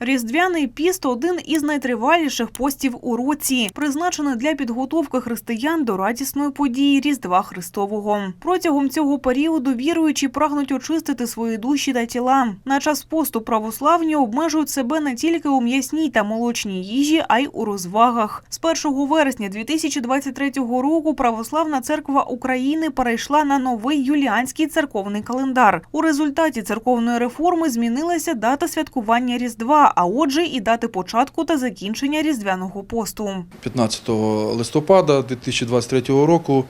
Різдвяний піст один із найтриваліших постів у році, призначений для підготовки християн до радісної події Різдва Христового. Протягом цього періоду віруючі прагнуть очистити свої душі та тіла. На час посту православні обмежують себе не тільки у м'ясній та молочній їжі, а й у розвагах. З 1 вересня 2023 року Православна церква України перейшла на новий юліанський церковний календар. У результаті церковної реформи змінилася дата святкування Різдва, а отже, і дати початку та закінчення різдвяного посту. 15 листопада 2023 року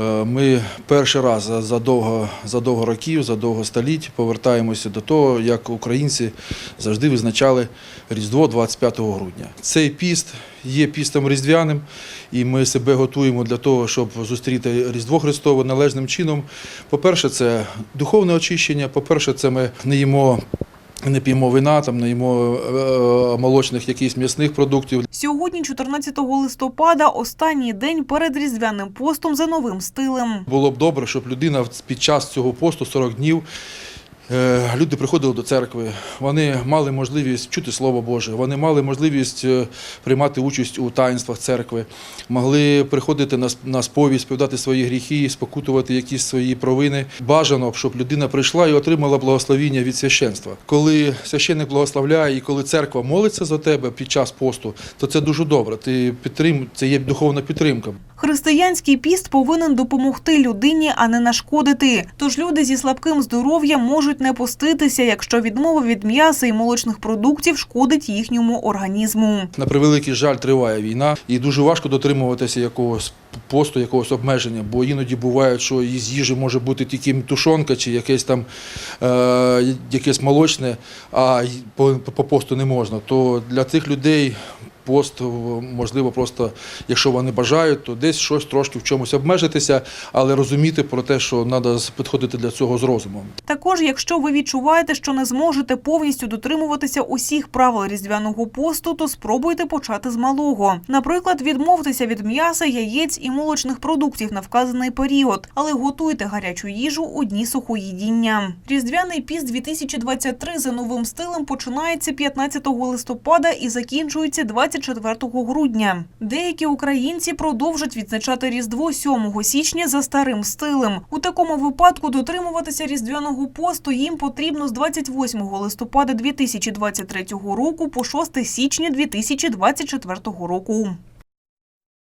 е, ми перший раз за- довго, за довго років, за довго століть повертаємося до того, як українці завжди визначали Різдво 25 грудня. Цей піст є пістом різдвяним, і ми себе готуємо для того, щоб зустріти Різдво Христове належним чином. По-перше, це духовне очищення. По-перше, це ми не їмо. Не п'ємо вина, там не їмо е, молочних якихось м'ясних продуктів. Сьогодні, 14 листопада, останній день перед різдвяним постом за новим стилем. Було б добре, щоб людина під час цього посту 40 днів. Е, Люди приходили до церкви, вони мали можливість чути Слово Боже, вони мали можливість е, приймати участь у таїнствах церкви, могли приходити на на сповідь, сповідати свої гріхи, спокутувати якісь свої провини. Бажано, щоб людина прийшла і отримала благословіння від священства. Коли священник благословляє і коли церква молиться за тебе під час посту, то це дуже добре. Ти підтрим... Це є духовна підтримка. Християнський піст повинен допомогти людині, а не нашкодити. Тож люди зі слабким здоров'ям можуть не поститися, якщо відмова від м'яса і молочних продуктів шкодить їхньому організму. На превеликий жаль, триває війна, і дуже важко дотримуватися якогось посту, якогось обмеження, бо іноді буває, що із їжі може бути тільки тушонка чи якесь там е, якесь молочне, а по, по посту не можна. То для цих людей. Пост можливо, просто якщо вони бажають, то десь щось трошки в чомусь обмежитися, але розуміти про те, що треба підходити для цього з розумом. Також, якщо ви відчуваєте, що не зможете повністю дотримуватися усіх правил різдвяного посту, то спробуйте почати з малого. Наприклад, відмовтеся від м'яса, яєць і молочних продуктів на вказаний період, але готуйте гарячу їжу у дні сухоїдіння. Різдвяний піст 2023 за новим стилем починається 15 листопада і закінчується 24 грудня. Деякі українці продовжать відзначати Різдво 7 січня за старим стилем. У такому випадку дотримуватися різдвяного посту їм потрібно з 28 листопада 2023 року по 6 січня 2024 року.